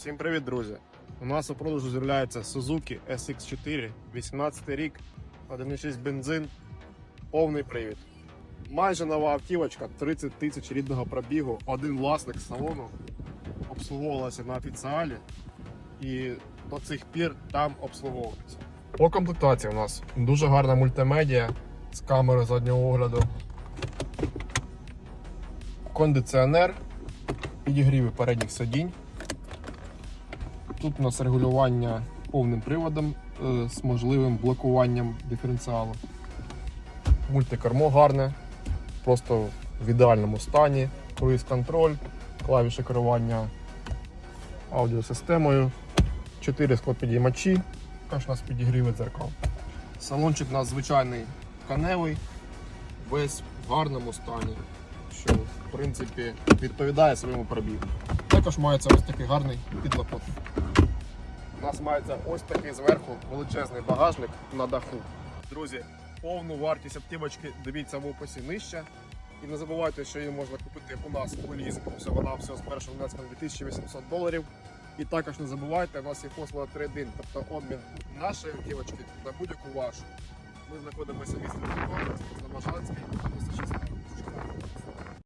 Всім привіт, друзі! У нас у продажу з'являється Suzuki SX4, 18 рік, 1.6 бензин, повний привід. Майже нова автівочка, 30 тисяч рідного пробігу, один власник салону обслуговувалася на офіціалі і до цих пір там обслуговується. По комплектації у нас дуже гарна мультимедіа з камерою заднього огляду. Кондиціонер, підігріви передніх сидінь. Тут у нас регулювання повним приводом е, з можливим блокуванням диференціалу. Мультикермо гарне, просто в ідеальному стані. Круїз контроль, клавіші керування аудіосистемою, 4 склопідіймачі, також у нас підігріви дзеркал. Салончик у нас звичайний тканевий, весь в гарному стані, що в принципі відповідає своєму пробігу. Також мається ось такий гарний підлокотник. У нас мається ось такий зверху величезний багажник на даху. Друзі, повну вартість автівочки дивіться в описі нижче. І не забувайте, що її можна купити у нас у лізингу всього на всього з першим внеском 2800 доларів. І також не забувайте, у нас є послуга трейдин, тобто обмін нашої автівочки на будь-яку вашу. Ми знаходимося в місті Львова, на Мажанській, 216.